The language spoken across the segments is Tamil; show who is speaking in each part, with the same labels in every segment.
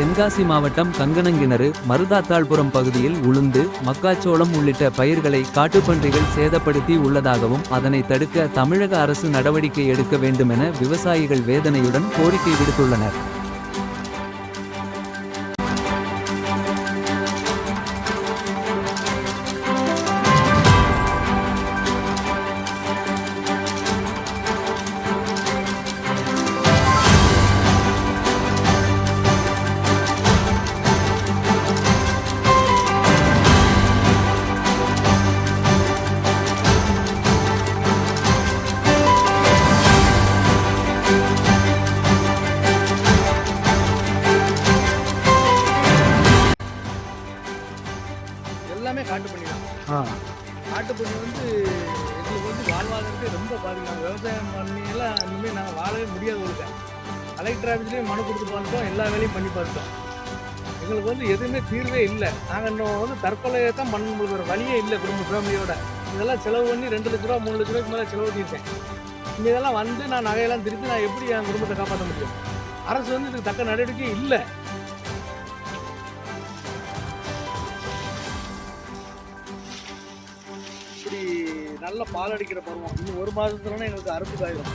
Speaker 1: தென்காசி மாவட்டம் கங்கனங்கிணறு மருதாத்தாள்புரம் பகுதியில் உளுந்து மக்காச்சோளம் உள்ளிட்ட பயிர்களை காட்டுப்பன்றிகள் சேதப்படுத்தி உள்ளதாகவும் அதனை தடுக்க தமிழக அரசு நடவடிக்கை எடுக்க வேண்டுமென விவசாயிகள் வேதனையுடன் கோரிக்கை விடுத்துள்ளனர்.
Speaker 2: எல்லாமே காட்டு பண்ணி தான். காட்டு பண்ணி வந்து எங்களுக்கு வந்து வாழ்வாதாரத்தை ரொம்ப பாதிக்கும் விவசாயம் பண்ணி எல்லாம் இனிமேல் நாங்கள் வாழவே முடியாது ஒழுக்க கலெக்டர் ஆஃபீஸ்லேயும் மனு கொடுத்து பார்த்தோம் எல்லா வேலையும் பண்ணி பார்த்துட்டோம். எங்களுக்கு வந்து எதுவுமே தீர்வே இல்லை. நாங்கள் இன்னும் வந்து தற்கொலையை தான் பண்ண முடியும் ஒரு வழியே இல்லை குடும்ப ஃபேமிலியோட இதெல்லாம் செலவு பண்ணி ரெண்டு லட்ச ரூபா மூணு லட்ச ரூபாய்க்கு மேலே செலவு பண்ணியிருக்கேன் இந்த இதெல்லாம் வந்து நான் நகையெல்லாம் திருப்பி நான் எப்படி என் குடும்பத்தை காப்பாற்ற முடியும்? அரசு வந்து இதுக்கு தக்க நடவடிக்கை இல்லை. நல்ல பால் அடிக்கிற பருவம். இன்னும் ஒரு மாதத்துலனா எங்களுக்கு அறுப்பு காயிடும்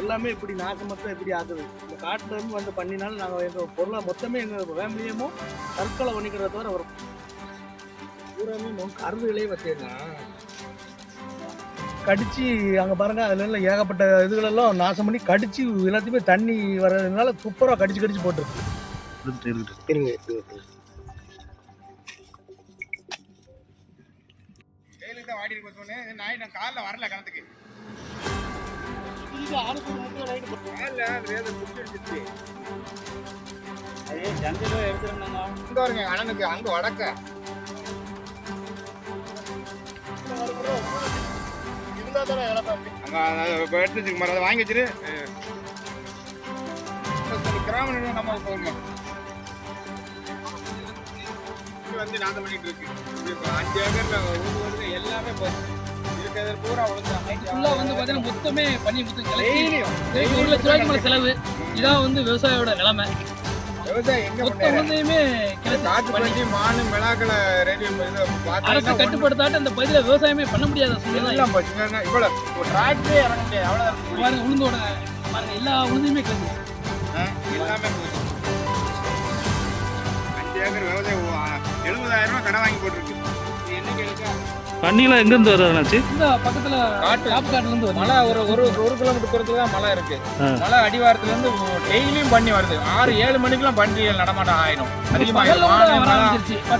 Speaker 2: எல்லாமே இப்படி நாசமொத்தம் எப்படி ஆகுது. இந்த காட்டுல இருந்து வந்து பண்ணினாலும் நாங்கள் எங்கள் பொருளை மொத்தமே எங்கள் ஃபேமிலியமும் தற்கொலை பண்ணிக்கிறத தவிர வரும். பூராமே நோக்கு அறுதுகளே வச்சேங்க கடிச்சு அங்கே பாருங்க அதுல எல்லாம் ஏகப்பட்ட இதுகளெல்லாம் நாசம் பண்ணி கடிச்சு எல்லாத்தையுமே தண்ணி வர்றதுனால சூப்பராக கடிச்சு கடிச்சு போட்டுருக்கு.
Speaker 3: வெயிலுக்கு தான் வாடி இருக்கு சொன்னேன் நாய் நான் காலைல வரல கணத்துக்கு. காலைல அந்த வேதை புடிச்சு அடிச்சிருச்சு.
Speaker 2: அதே ஜந்திரம் எடுத்துருந்தாங்க
Speaker 3: இங்க வருங்க அண்ணனுக்கு அங்க வடக்க.
Speaker 2: இருந்தால் தானே
Speaker 3: அங்க அதை இப்ப எடுத்து வச்சுக்க மாதிரி அதை வாங்கி வச்சிரு. கிராம நம்ம போகணும். வந்து நாசம் பண்ணிட்டு இருக்கு இது இப்ப அஞ்சு ஏக்கர்ல ஊர் வருது எல்லாமே இருக்கிறது பூரா
Speaker 4: ஃபுல்லாக வந்து பார்த்தீங்கன்னா மொத்தமே பண்ணி
Speaker 3: டெய்லியும்.
Speaker 4: ஒரு லட்ச ரூபாய்க்கு மேலே செலவு. இதான் வந்து விவசாயியோட நிலைமை. அரசு கட்டுப்படுத்தாட்டு அந்த பகுதியில் விவசாயமே பண்ண முடியாத பாருங்க உளுந்தோட பாருங்க எல்லா உளுந்தையுமே
Speaker 3: எல்லாமே அஞ்சு ஏக்கர் விவசாயம் எழுபதாயிரம் ரூபாய் கடன் வாங்கி போட்டிருக்கு.
Speaker 5: தண்ணிலாம் எங்கேருந்து வருது அண்ணாச்சி?
Speaker 4: இந்த பக்கத்தில்
Speaker 6: காட்டு.
Speaker 4: காப்புக்காட்டுல இருந்து வருது.
Speaker 6: மலை ஒரு ஒரு ஒரு கிலோமீட்டர் தூரத்துல தான் மலை இருக்கு. மலை அடிவாரத்துல இருந்து டெய்லியும் பண்ணி வருது. ஆறு ஏழு மணிக்கெல்லாம் பண்டிகைகள் நடமாட்டம் ஆயிடும்.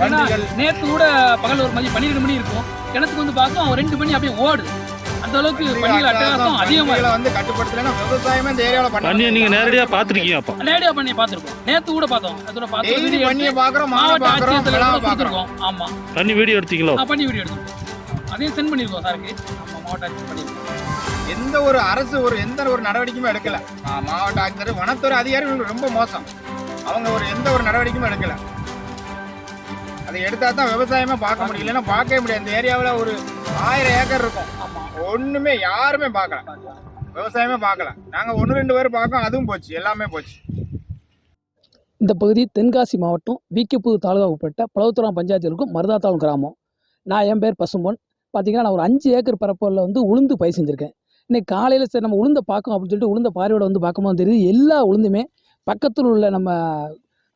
Speaker 4: கூட. நேற்று கூட பகல் ஒரு மணி பன்னிரெண்டு மணி இருக்கும். கிணத்துக்கு வந்து பார்க்கும் அவன் ரெண்டு மணி அப்படியே ஓடுது. அந்த அளவுக்கு பண்டிகை அட்டகாசம் அதிகமாக இருக்கு.
Speaker 3: வந்து கட்டுப்படுத்தலைன்னா விவசாயமே இந்த ஏரியாவில் பண்ண
Speaker 5: நீங்கள் நேரடியாக பார்த்துருக்கீங்க அப்போ.
Speaker 4: நேரடியா பண்ணி பார்த்துருக்கோம் நேத்து கூட பார்த்தோம். அதோட பார்த்து எடுத்து
Speaker 3: பார்க்குறோம்
Speaker 4: மாவட்ட ஆட்சியத்தில்
Speaker 3: மிளகா
Speaker 4: கூட
Speaker 3: பார்க்குறோம்
Speaker 4: கொடுத்துருக்கோம் ஆமா.
Speaker 5: தண்ணி வீடியோ எடுத்தீங்களோ?
Speaker 4: பண்ணி வீடியோ எடுத்துருக்கோம் அதையும் சென்ட் பண்ணிருக்கோம் சாருக்கு. ஆமா மாவட்ட ஆட்சி பண்ணிருக்கோம்.
Speaker 3: எந்த ஒரு அரசு ஒரு எந்த ஒரு நடவடிக்கையுமே எடுக்கல. மாவட்ட ஆட்சியர் வனத்துறை அதிகாரிகள் ரொம்ப மோசம். அவங்க ஒரு எந்த ஒரு நடவடிக்கையும் எடுக்கல. அதை எடுத்தா தான் விவசாயமே பார்க்க முடியல இல்லைன்னா பார்க்கவே முடியாது. இந்த ஏரியாவில் ஒரு ஆயிரம் ஏக்கர் இருக்கும்.
Speaker 4: ஆமா.
Speaker 3: ஒண்ணுமே யாருமே பார்க்கல. விவசாயமே பார்க்கல. நாங்க ஒன்று ரெண்டு பேர் பார்க்கோம் அதுவும் போச்சு. எல்லாமே போச்சு.
Speaker 4: இந்த பகுதி தென்காசி மாவட்டம் விக்கிப்புது தாலுகா உட்பட்ட பழவுத்துறாம் பஞ்சாயத்தில் இருக்கும் மருதாத்தாளம் கிராமம். நான் என் பேர் பசும்பொன். பார்த்தீங்கன்னா நான் ஒரு அஞ்சு ஏக்கர் பரப்பளவில் வந்து உளுந்து பயிர் செஞ்சுருக்கேன். இன்னைக்கு காலையில் சரி நம்ம உளுந்த பார்க்கணும் அப்படின்னு சொல்லிட்டு உளுந்த பார்வையோட வந்து பார்க்கும்போது தெரியுது எல்லா உளுந்துமே பக்கத்தில் உள்ள நம்ம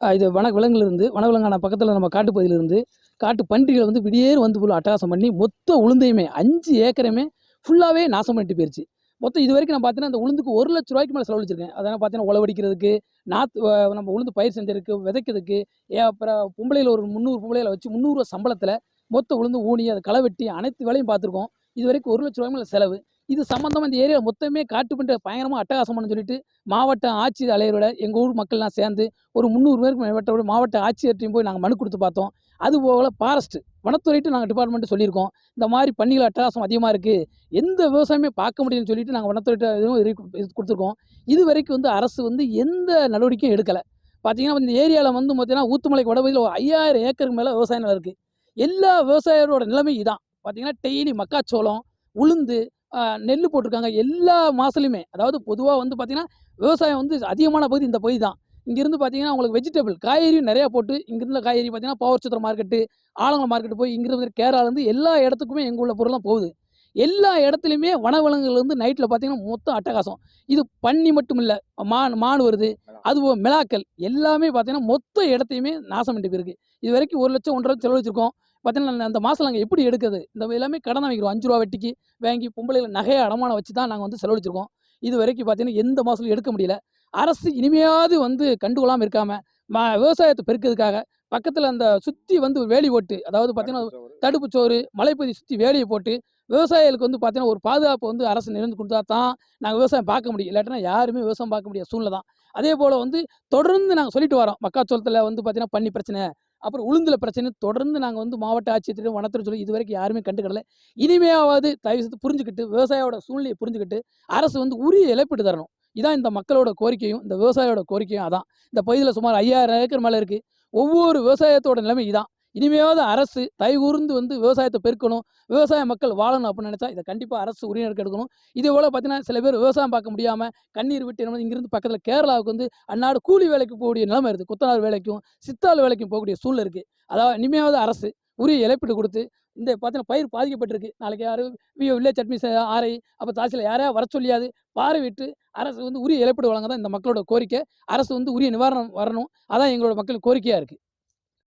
Speaker 4: இது வன விலங்குலேருந்து வனவிலங்கான பக்கத்தில் நம்ம காட்டுப்பகுதியிலிருந்து காட்டு பன்றிகள் வந்து விடியேறு வந்து ஃபுல்லாக அட்டகாசம் பண்ணி மொத்த உளுந்தையுமே அஞ்சு ஏக்கரையுமே ஃபுல்லாகவே நாசம் பண்ணிட்டு போயிடுச்சு மொத்தம் இது வரைக்கும் நான் பார்த்தீங்கன்னா அந்த உளுந்துக்கு ஒரு லட்ச ரூபாய்க்கு மேலே செலவழிச்சிருக்கேன். அதனால் பார்த்தீங்கன்னா உழவடிக்கிறதுக்கு நாற்று நம்ம உளுந்து பயிர் செஞ்சதுக்கு விதைக்கிறதுக்கு ஏ அப்புறம் பொம்பளையில் ஒரு முந்நூறு பொம்பளையில் வச்சு முந்நூறுரூவா சம்பளத்தில் மொத்த உளுந்து ஊனி அதை களை வெட்டி அனைத்து வேலையும் பார்த்துருக்கோம். இது வரைக்கும் ஒரு லட்ச ரூபாய்க்கு மேலே செலவு. இது சம்மந்தமாக இந்த ஏரியா மொத்தமே காட்டு பண்ணிட்டு பயங்கரமாக அட்டகாசம் பண்ணு சொல்லிட்டு மாவட்ட ஆட்சி அலையரோட எங்கள் ஊர் மக்கள்லாம் சேர்ந்து ஒரு முந்நூறு பேருக்கு மேற்பட்ட மாவட்ட ஆட்சியர்கிட்டையும் போய் நாங்கள் மனு கொடுத்து பார்த்தோம். அது போல் ஃபாரஸ்ட்டு வனத்துறைட்டு நாங்கள் டிபார்ட்மெண்ட்டு சொல்லியிருக்கோம். இந்த மாதிரி பண்ணிகள் அட்டகாசம் அதிகமாக இருக்குது எந்த விவசாயமே பார்க்க முடியும்னு சொல்லிட்டு நாங்கள் வனத்துறைட்டு கொடுத்துருக்கோம். இது வரைக்கும் வந்து அரசு வந்து எந்த நடவடிக்கையும் எடுக்கலை. பார்த்தீங்கன்னா இந்த ஏரியாவில் வந்து பார்த்தீங்கன்னா ஊத்துமலைக்கு வடபகுதியில் ஒரு ஐயாயிரம் ஏக்கருக்கு மேலே விவசாய நிலம் இருக்குது எல்லா விவசாயிகளோட நிலைமை இதான். பார்த்தீங்கன்னா டெய்லி மக்காச்சோளம் உளுந்து நெல் போட்டிருக்காங்க எல்லா மாதத்துலையுமே அதாவது பொதுவாக வந்து பார்த்தீங்கன்னா விவசாயம் வந்து அதிகமான பகுதி இந்த பகுதி தான். இங்கேருந்து பார்த்தீங்கன்னா உங்களுக்கு வெஜிடபிள் காய்கறியும் நிறையா போட்டு இங்கேருந்து காய்கறி பார்த்தீங்கன்னா பவர் சித்திர மார்க்கெட்டு ஆலங்குளம் மார்க்கெட்டு போய் இங்கிருந்து கேரளாலேருந்து எல்லா இடத்துக்குமே எங்கள் உள்ள பொருள்லாம் போகுது. எல்லா இடத்துலையுமே வனவிலங்குகள் வந்து நைட்டில் பார்த்தீங்கன்னா மொத்தம் அட்டகாசம். இது பன்னி மட்டும் இல்லை மான் மான் வருது அதுபோல் மிளாக்கள் எல்லாமே பார்த்தீங்கன்னா மொத்த இடத்தையுமே நாசம் பண்ணிட்டு போயிருக்கு. இது வரைக்கும் ஒரு லட்சம் ஒன்றரை லட்சம் செலவழிச்சிருக்கோம். பார்த்தீங்கன்னா அந்த மாதம் நாங்கள் எப்படி எடுக்கிறது? இந்த எல்லாமே கடன் வைக்கிறோம் அஞ்சு ரூபா வட்டிக்கு வாங்கி பொம்பளைகளை நகையை அடமானம் வச்சு தான் நாங்கள் வந்து செலவழிச்சிருக்கோம். இது வரைக்கும் பார்த்தீங்கன்னா எந்த மாதத்துலையும் எடுக்க முடியல. அரசு இனிமையாவது வந்து கண்டுகொள்ளாமல் இருக்காமல் மா விவசாயத்தை பெருக்கிறதுக்காக பக்கத்தில் அந்த சுற்றி வந்து வேலி போட்டு அதாவது பார்த்தீங்கன்னா தடுப்பு சோறு. மலைப்பகுதி சுற்றி வேலியை போட்டு விவசாயிகளுக்கு வந்து பார்த்தீங்கன்னா ஒரு பாதுகாப்பு வந்து அரசு நிறுந்து கொடுத்தா தான் நாங்கள் விவசாயம் பார்க்க முடியும். இல்லாட்டினா யாருமே விவசாயம் பார்க்க முடியாத சூழ்நிலை தான். அதே போல் வந்து தொடர்ந்து நாங்கள் சொல்லிட்டு வரோம். மக்காச்சோளத்தில் வந்து பார்த்தீங்கன்னா பன்னி பிரச்சனை அப்புறம் உளுந்தில் பிரச்சனை தொடர்ந்து நாங்கள் வந்து மாவட்ட ஆட்சியத்திடம் வனத்துறை சொல்லி இது வரைக்கும் யாருமே கண்டுக்கடல. இனிமையாவது தயவு செய்து புரிஞ்சுக்கிட்டு விவசாயியோட சூழ்நிலையை புரிஞ்சுக்கிட்டு அரசு வந்து உரிய இழப்பீடு தரணும். இதான் இந்த மக்களோட கோரிக்கையும் இந்த விவசாயியோட கோரிக்கையும் அதான். இந்த பகுதியில் சுமார் ஐயாயிரம் ஏக்கர் மேலே இருக்குது ஒவ்வொரு விவசாயத்தோட நிலைமை இதான். இனிமையாவது அரசு தைகூர்ந்து வந்து விவசாயத்தை பெருக்கணும் விவசாய மக்கள் வாழணும் அப்படின்னு நினச்சா இதை கண்டிப்பாக அரசு உரிமையாக எடுக்கணும். இதே போல் பார்த்தீங்கன்னா சில பேர் விவசாயம் பார்க்க முடியாமல் கண்ணீர் விட்டு என்ன இங்கிருந்து பக்கத்தில் கேரளாவுக்கு வந்து அந்நாடு கூலி வேலைக்கு போகக்கூடிய நிலைமை இருக்குது குத்தநாள் வேலைக்கும் சித்தாள் வேலைக்கும் போகக்கூடிய சூழ்நிலை இருக்குது அதாவது இனிமையாவது அரசு உரிய இழப்பீடு கொடுத்து இந்த பார்த்தீங்கன்னா பயிர் பாதிக்கப்பட்டிருக்கு. நாளைக்கு யாரும் விஓ வில்லேஜ் அட்மிஸ் ஆரை அப்போ தாசில் யாரையா வர சொல்லியாது. பார்வையிட்டு அரசு வந்து உரிய இழப்பீடு வழங்க தான் இந்த மக்களோட கோரிக்கை. அரசு வந்து உரிய நிவாரணம் வரணும். அதான் எங்களோட மக்கள் கோரிக்கையாக இருக்குது